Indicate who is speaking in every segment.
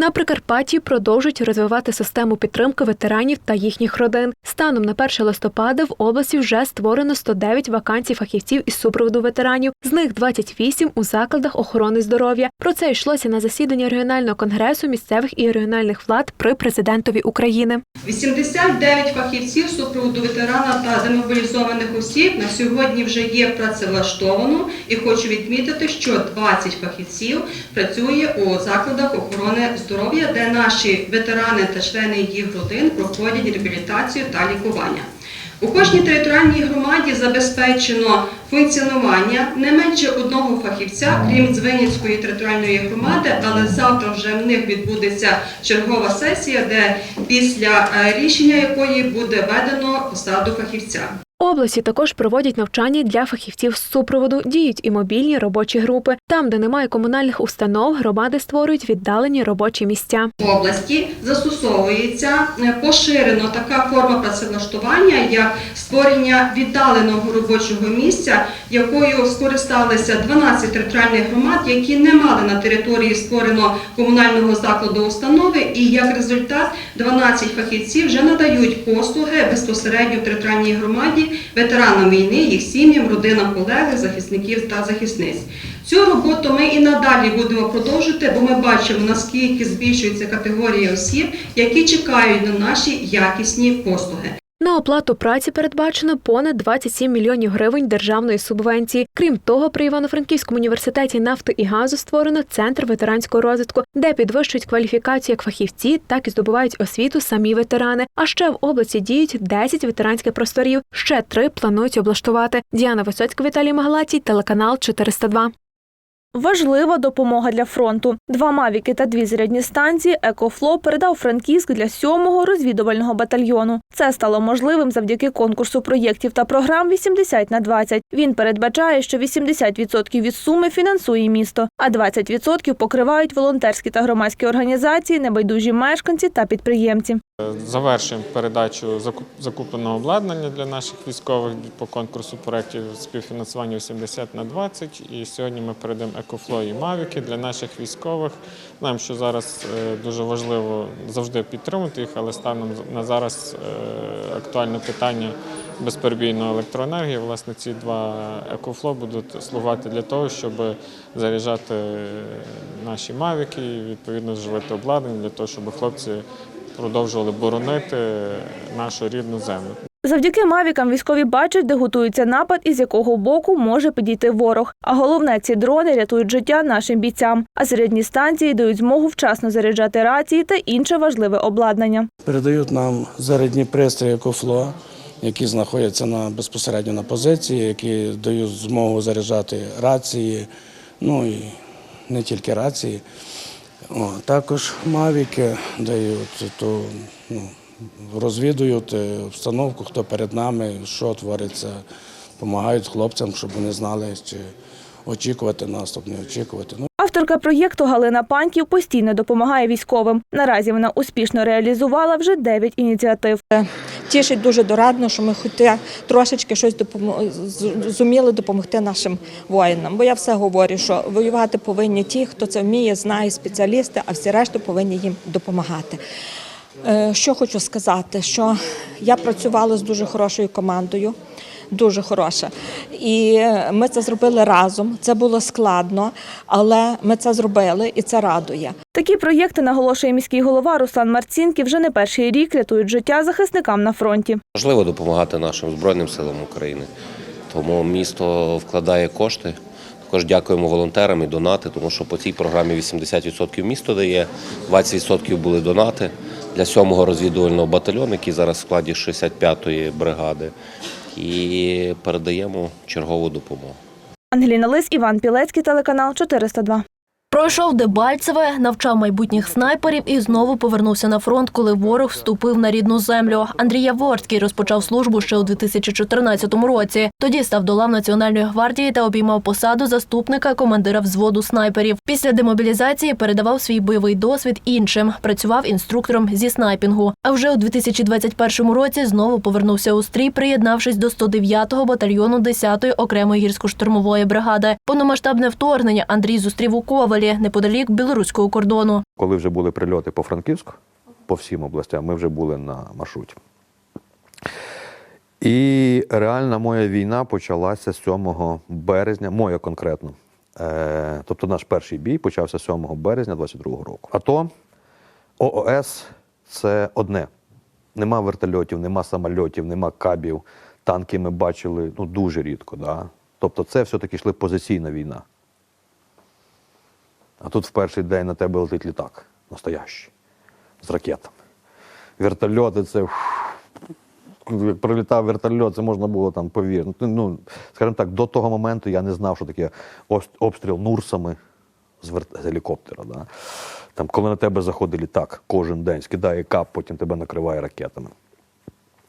Speaker 1: На Прикарпатті продовжують розвивати систему підтримки ветеранів та їхніх родин. Станом на 1 листопада в області вже створено 109 вакансій фахівців із супроводу ветеранів. З них 28 у закладах охорони здоров'я. Про це йшлося на засіданні регіонального конгресу місцевих і регіональних влад при президентові України.
Speaker 2: 89 фахівців супроводу ветерана та демобілізованих осіб на сьогодні вже є працевлаштовано і хочу відмітити, що 20 фахівців працює у закладах охорони здоров'я, де наші ветерани та члени їх родин проходять реабілітацію та лікування. У кожній територіальній громаді забезпечено функціонування не менше одного фахівця, крім Дзвенівської територіальної громади, але завтра вже в них відбудеться чергова сесія, де після е, рішення якої буде введено посаду фахівця.
Speaker 1: Області також проводять навчання для фахівців з супроводу, діють і мобільні робочі групи. Там, де немає комунальних установ, громади створюють віддалені робочі місця.
Speaker 2: В області застосовується е, поширено така форма працевлаштування, як створення віддаленого робочого місця, якою скористалися 12 територіальних громад, які не мали на території створено комунального закладу установи, і як результат 12 фахівців вже надають послуги безпосередньо в територіальній громаді ветеранам війни, їх сім'ям, родинам колеги, захисників та захисниць. Цю роботу ми і надалі будемо продовжувати, бо ми бачимо, наскільки збільшується категорія осіб, які чекають на наші якісні послуги.
Speaker 1: На оплату праці передбачено понад 27 мільйонів гривень державної субвенції. Крім того, при Івано-Франківському університеті нафти і газу створено центр ветеранського розвитку, де підвищують кваліфікацію як фахівці, так і здобувають освіту самі ветерани. А ще в області діють 10 ветеранських просторів. Ще три планують облаштувати. Діана Висоцька, Віталій Магалатій, телеканал 402.
Speaker 3: Важлива допомога для фронту. Два мавіки та дві зарядні станції Екофло передав Франківськ для сьомого розвідувального батальйону. Це стало можливим завдяки конкурсу проєктів та програм 80 на 20. Він передбачає, що 80% від суми фінансує місто, а 20% покривають волонтерські та громадські організації, небайдужі мешканці та підприємці.
Speaker 4: Завершуємо передачу закупленого обладнання для наших військових по конкурсу проєктів співфінансування 80 на 20. І сьогодні ми передаємо екофло і мавіки для наших військових. Знаємо, що зараз е, дуже важливо завжди підтримувати їх, але станом на зараз е, актуальне питання безперебійної електроенергії. Власне, ці два екофло будуть слугувати для того, щоб заряджати наші мавіки і відповідно живити обладнання для того, щоб хлопці продовжували боронити нашу рідну землю.
Speaker 3: Завдяки мавікам військові бачать, де готується напад і з якого боку може підійти ворог. А головне, ці дрони рятують життя нашим бійцям. А зарядні станції дають змогу вчасно заряджати рації та інше важливе обладнання.
Speaker 5: Передають нам зарядні пристрої «Екофло», які знаходяться на, безпосередньо на позиції, які дають змогу заряджати рації, ну і не тільки рації. О, також мавіки дають, то, ну, розвідують е, обстановку, хто перед нами, що твориться, допомагають хлопцям, щоб вони знали, чи очікувати наступ, не очікувати. Ну,
Speaker 3: Авторка проєкту Галина Паньків постійно допомагає військовим. Наразі вона успішно реалізувала вже 9 ініціатив.
Speaker 6: тішить дуже дорадно, що ми хоч трошечки щось зуміли допомогти нашим воїнам. Бо я все говорю, що воювати повинні ті, хто це вміє, знає спеціалісти, а всі решта повинні їм допомагати. Е, Що хочу сказати, що я працювала з дуже хорошою командою. Дуже хороша. І ми це зробили разом. Це було складно, але ми це зробили і це радує.
Speaker 3: Такі проєкти, наголошує міський голова Руслан Марцінків, вже не перший рік рятують життя захисникам на фронті.
Speaker 7: Важливо допомагати нашим Збройним силам України. Тому місто вкладає кошти. Також дякуємо волонтерам і донати, тому що по цій програмі 80% місто дає, 20% були донати для 7-го розвідувального батальйону, який зараз в складі 65-ї бригади. І передаємо чергову допомогу.
Speaker 3: Ангеліна Лис, Іван Пілецький, телеканал 402.
Speaker 8: Пройшов Дебальцеве, навчав майбутніх снайперів і знову повернувся на фронт, коли ворог вступив на рідну землю. Андрій Яворський розпочав службу ще у 2014 році. Тоді став до лав Національної гвардії та обіймав посаду заступника командира взводу снайперів. Після демобілізації передавав свій бойовий досвід іншим. Працював інструктором зі снайпінгу. А вже у 2021 році знову повернувся у стрій, приєднавшись до 109-го батальйону 10-ї окремої гірсько-штурмової бригади. Повномасштабне вторгнення Андрій зустрів у Ковель. Маріуполі, неподалік білоруського кордону.
Speaker 9: Коли вже були прильоти по Франківську, по всім областям, ми вже були на маршруті. І реальна моя війна почалася 7 березня, моя конкретно. Е, тобто наш перший бій почався 7 березня 22-го року. АТО, ООС це одне. Нема вертольотів, нема самольотів, нема кабів. Танки ми бачили ну, дуже рідко. Да? Тобто це все-таки йшли позиційна війна. А тут в перший день на тебе летить літак настоящий, з ракетами. Вертольоти це. Як прилітав вертольот, це можна було там повірити. Ну, скажімо так, до того моменту я не знав, що таке обстріл Нурсами з, вер- з гелікоптера. Да? Там, коли на тебе заходить літак кожен день, скидає кап, потім тебе накриває ракетами.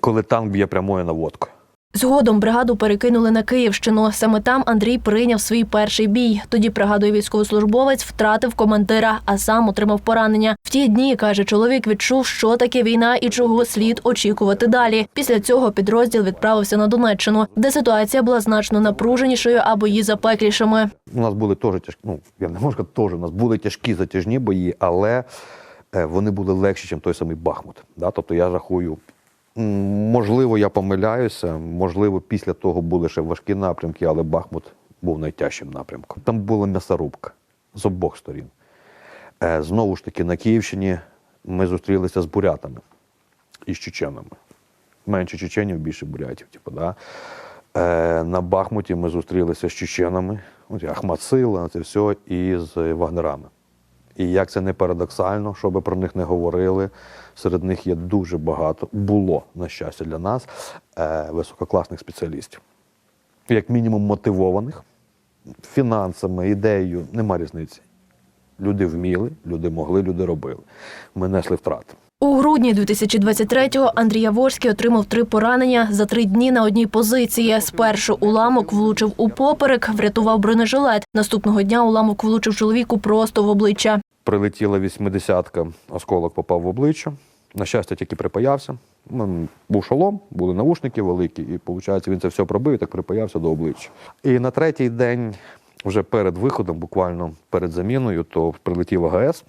Speaker 9: Коли танк б'є прямою наводкою.
Speaker 8: Згодом бригаду перекинули на Київщину. Саме там Андрій прийняв свій перший бій. Тоді пригадує військовослужбовець, втратив командира, а сам отримав поранення. В ті дні каже, чоловік відчув, що таке війна і чого слід очікувати далі. Після цього підрозділ відправився на Донеччину, де ситуація була значно напруженішою, а бої запеклішими.
Speaker 9: У нас були теж тяжкі, ну я не можу сказати теж, у нас були тяжкі затяжні бої, але е, вони були легші, ніж той самий Бахмут. Да? Тобто я рахую, можливо, я помиляюся, можливо, після того були ще важкі напрямки, але Бахмут був найтяжчим напрямком. Там була м'ясорубка з обох сторін. Е, Знову ж таки, на Київщині ми зустрілися з бурятами і з чеченами. Менше чеченів, більше бурятів. Типу, да? Е, на Бахмуті ми зустрілися з чеченами, Ахмат Сила, це все, і з вагнерами. І як це не парадоксально, що би про них не говорили, серед них є дуже багато, було, на щастя, для нас, е, висококласних спеціалістів. Як мінімум мотивованих фінансами, ідеєю, нема різниці. Люди вміли, люди могли, люди робили. Ми несли втрати.
Speaker 8: У грудні 2023-го Андрій Яворський отримав три поранення за три дні на одній позиції. Спершу уламок влучив у поперек, врятував бронежилет. Наступного дня уламок влучив чоловіку просто в обличчя.
Speaker 9: Прилетіла вісьмидесятка, осколок попав в обличчя. На щастя, тільки припаявся. Ну, Був шолом, були наушники великі, і виходить, він це все пробив і так припаявся до обличчя. І на третій день, вже перед виходом, буквально перед заміною, то прилетів АГС,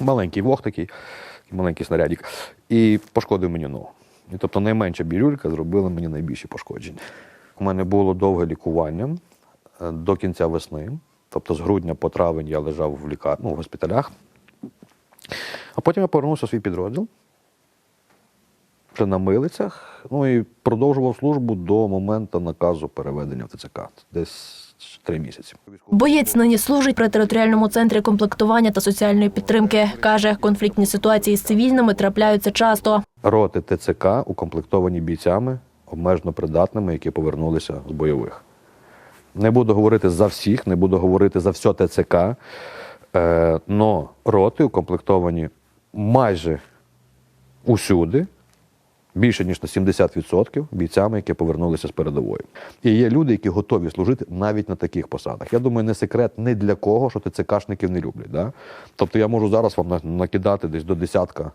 Speaker 9: маленький вог такий, маленький снарядик, і пошкодив мені ногу. І тобто найменша бірюлька зробила мені найбільші пошкодження. У мене було довге лікування е, до кінця весни. Тобто з грудня по травень я лежав в лікар... ну, в госпіталях. А потім я повернувся в свій підрозділ. Вже на милицях. Ну і продовжував службу до моменту наказу переведення в ТЦК. Десь три місяці.
Speaker 8: Боєць нині служить при територіальному центрі комплектування та соціальної підтримки. Каже, конфліктні ситуації з цивільними трапляються часто.
Speaker 9: Роти ТЦК укомплектовані бійцями, обмежено придатними, які повернулися з бойових. Не буду говорити за всіх, не буду говорити за все ТЦК, е, но роти укомплектовані майже усюди, більше ніж на 70% бійцями, які повернулися з передової. І є люди, які готові служити навіть на таких посадах. Я думаю, не секрет ні для кого, що ТЦКшників не люблять. Да? Тобто я можу зараз вам накидати десь до десятка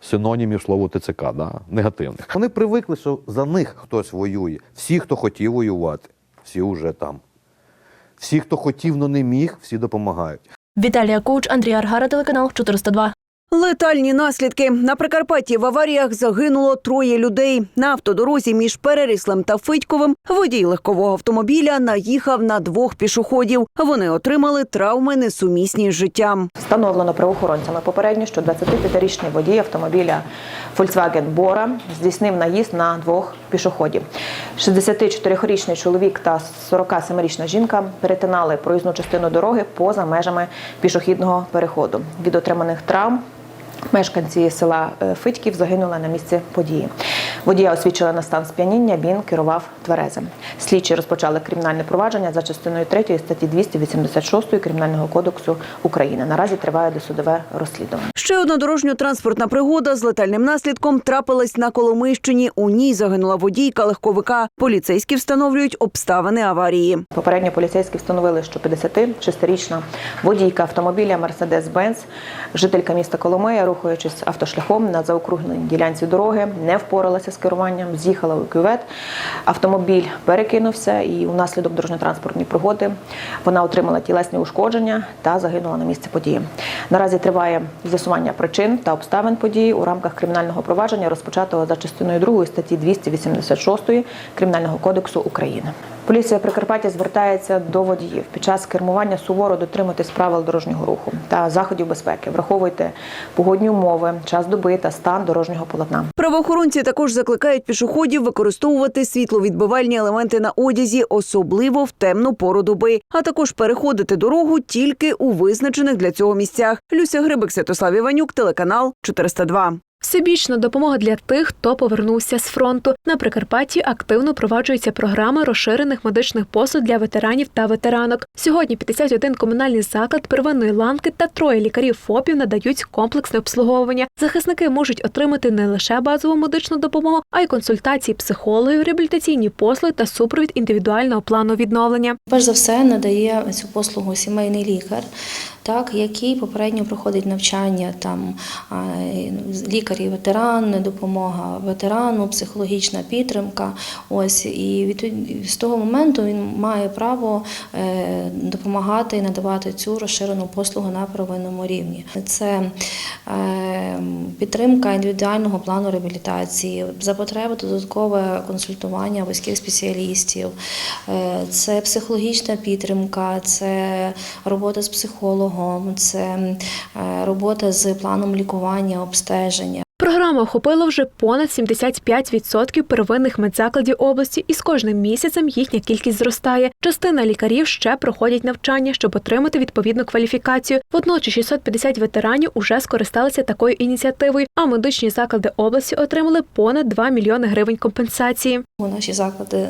Speaker 9: синонімів слову ТЦК, да? негативних. Вони привикли, що за них хтось воює. Всі, хто хотів воювати, всі вже там. Всі, хто хотів, но не міг, всі допомагають.
Speaker 8: Віталія Коуч, Андрій Аргара, телеканал 402.
Speaker 10: Летальні наслідки на Прикарпатті в аваріях загинуло троє людей. На автодорозі між Переріслем та Федьковим водій легкового автомобіля наїхав на двох пішоходів. Вони отримали травми несумісні з життям.
Speaker 11: Встановлено правоохоронцями попередньо, що 25-річний водій автомобіля Volkswagen Bora здійснив наїзд на двох пішоходів. 64-річний чоловік та 47-річна жінка перетинали проїзну частину дороги поза межами пішохідного переходу. Від отриманих травм Мешканці села Фитьків загинули на місці події. Водія освічили на стан сп'яніння, він керував тверезим. Слідчі розпочали кримінальне провадження за частиною 3 статті 286 Кримінального кодексу України. Наразі триває досудове розслідування.
Speaker 10: Ще одна дорожньо-транспортна пригода з летальним наслідком трапилась на Коломийщині. У ній загинула водійка легковика. Поліцейські встановлюють обставини аварії.
Speaker 11: Попередньо поліцейські встановили, що 56-річна водійка автомобіля Mercedes-Benz, жителька міста Коломия, рухаючись автошляхом на заокругленій ділянці дороги, не впоралася з керуванням, з'їхала у кювет. Автомобіль Автомобіль перекинувся і унаслідок дорожньо-транспортної пригоди вона отримала тілесні ушкодження та загинула на місці події. Наразі триває з'ясування причин та обставин події у рамках кримінального провадження, розпочатого за частиною 2 статті 286 Кримінального кодексу України. Поліція Прикарпаття звертається до водіїв під час кермування суворо дотриматись правил дорожнього руху та заходів безпеки. Враховуйте погодні умови, час доби та стан дорожнього полотна.
Speaker 10: Правоохоронці також закликають пішоходів використовувати світловідбивальні елементи на одязі, особливо в темну пору доби, а також переходити дорогу тільки у визначених для цього місцях. Люся Грибик, Святослав Іванюк, телеканал 402.
Speaker 1: Всебічна допомога для тих, хто повернувся з фронту. На Прикарпатті активно впроваджується програма розширених медичних послуг для ветеранів та ветеранок. Сьогодні 51 комунальний заклад первинної ланки та троє лікарів ФОПів надають комплексне обслуговування. Захисники можуть отримати не лише базову медичну допомогу, а й консультації психологів, реабілітаційні послуги та супровід індивідуального плану відновлення.
Speaker 12: Перш за все надає цю послугу сімейний лікар, так, який попередньо проходить навчання там а, лікар і ветеран, допомога ветерану, психологічна підтримка. Ось і від з того моменту він має право е, допомагати і надавати цю розширену послугу на первинному рівні. Це е, підтримка індивідуального плану реабілітації, за потреби додаткове консультування вузьких спеціалістів, е, це психологічна підтримка, це робота з психологом, це е, робота з планом лікування, обстеження.
Speaker 1: Програма охопила вже понад 75% первинних медзакладів області, і з кожним місяцем їхня кількість зростає. Частина лікарів ще проходять навчання, щоб отримати відповідну кваліфікацію. Водночас 650 ветеранів уже скористалися такою ініціативою, а медичні заклади області отримали понад 2 мільйони гривень компенсації.
Speaker 12: Наші заклади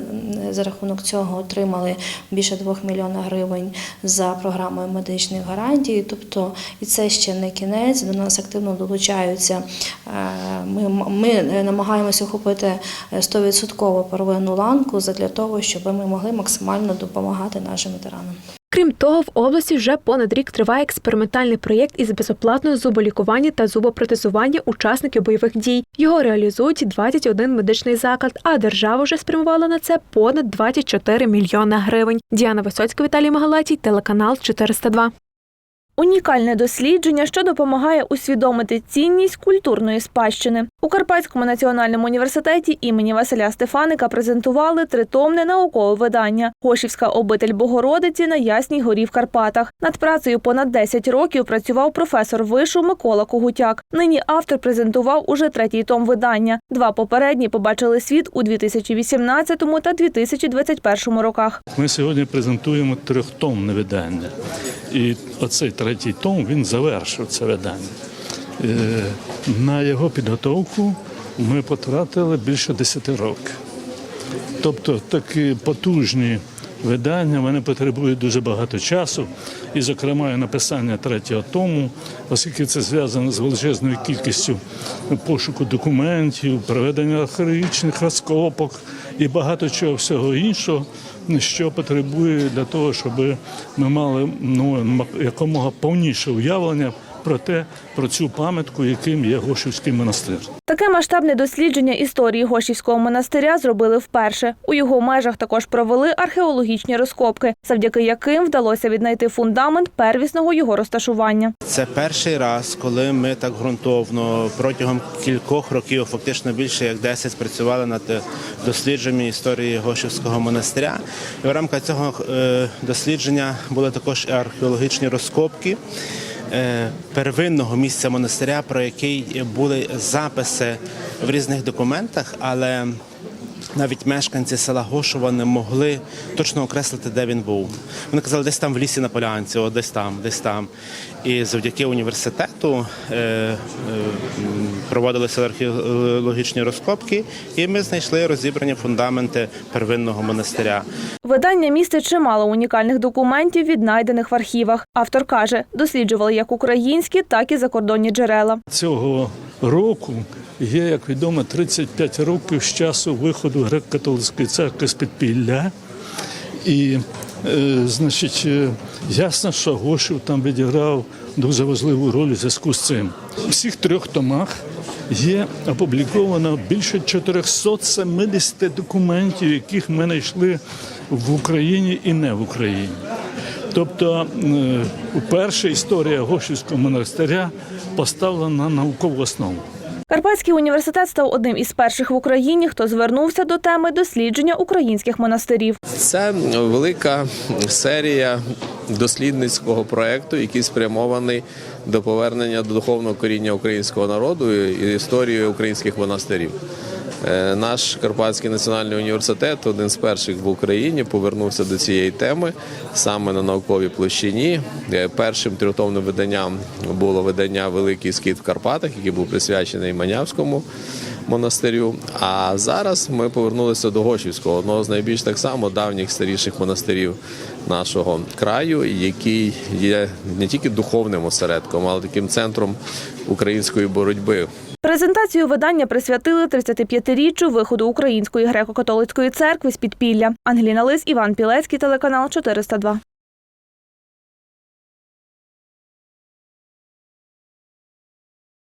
Speaker 12: за рахунок цього отримали більше 2 мільйона гривень за програмою медичних гарантій. Тобто, і це ще не кінець. До нас активно долучаються. Е, Ми, ми намагаємося охопити е, 100% первинну ланку для того, щоб ми могли максимально допомагати нашим ветеранам.
Speaker 1: Крім того, в області вже понад рік триває експериментальний проєкт із безоплатного зуболікування та зубопротезування учасників бойових дій. Його реалізують 21 медичний заклад, а держава вже спрямувала на це понад 24 мільйона гривень. Діана Висоцька, Віталій Магалатій, телеканал 402.
Speaker 3: Унікальне дослідження, що допомагає усвідомити цінність культурної спадщини. У Карпатському національному університеті імені Василя Стефаника презентували тритомне наукове видання Гошівська обитель Богородиці на Ясній горі в Карпатах. Над працею понад 10 років працював професор вишу Микола Когутяк. Нині автор презентував уже третій том видання. Два попередні побачили світ у 2018 та 2021 роках.
Speaker 13: Ми сьогодні презентуємо трьохтомне видання. І оцей третій том він завершив це видання. Е, На його підготовку ми потратили більше 10 років. Тобто такі потужні видання. Вони потребують дуже багато часу, і, зокрема, написання третього тому, оскільки це зв'язано з величезною кількістю пошуку документів, проведення археологічних розкопок і багато чого всього іншого, що потребує для того, щоб ми мали ну, якомога повніше уявлення про те, про цю пам'ятку, яким є Гошівський монастир.
Speaker 3: Таке масштабне дослідження історії Гошівського монастиря зробили вперше. У його межах також провели археологічні розкопки, завдяки яким вдалося віднайти фундамент первісного його розташування.
Speaker 14: Це перший раз, коли ми так ґрунтовно протягом кількох років, фактично більше як 10, працювали над дослідженням історії Гошівського монастиря. І в рамках цього е, дослідження були також археологічні розкопки. Е, Первинного місця монастиря, про який були записи в різних документах, але навіть мешканці села Гошова не могли точно окреслити, де він був. Вони казали, десь там в лісі на полянці, о, десь там, десь там. І завдяки університету е, е, проводилися археологічні розкопки, і ми знайшли розібрані фундаменти первинного монастиря.
Speaker 3: Видання містить чимало унікальних документів, віднайдених в архівах. Автор каже, досліджували як українські, так і закордонні джерела.
Speaker 13: Цього року є, як відомо, 35 років з часу виходу греко-католицької церкви з підпілля. І, е, значить, е, ясно, що Гошів там відіграв дуже важливу роль у зв'язку з цим. У всіх трьох томах є опубліковано більше 470 документів, яких ми знайшли в Україні і не в Україні. Тобто, е, вперше історія Гошівського монастиря поставлена на наукову основу.
Speaker 3: Карпатський університет став одним із перших в Україні, хто звернувся до теми дослідження українських монастирів.
Speaker 15: Це велика серія дослідницького проєкту, який спрямований до повернення до духовного коріння українського народу і історії українських монастирів. Е, Наш Карпатський національний університет, один з перших в Україні, повернувся до цієї теми саме на науковій площині. Е, Першим трьохтомним виданням було видання Великий скіт в Карпатах, який був присвячений Манявському монастирю. А зараз ми повернулися до Гошівського, одного з найбільш так само давніх старіших монастирів нашого краю, який є не тільки духовним осередком, але таким центром української боротьби.
Speaker 3: Презентацію видання присвятили 35-річчю виходу Української греко-католицької церкви з підпілля. Ангеліна Лис, Іван Пілецький, телеканал 402.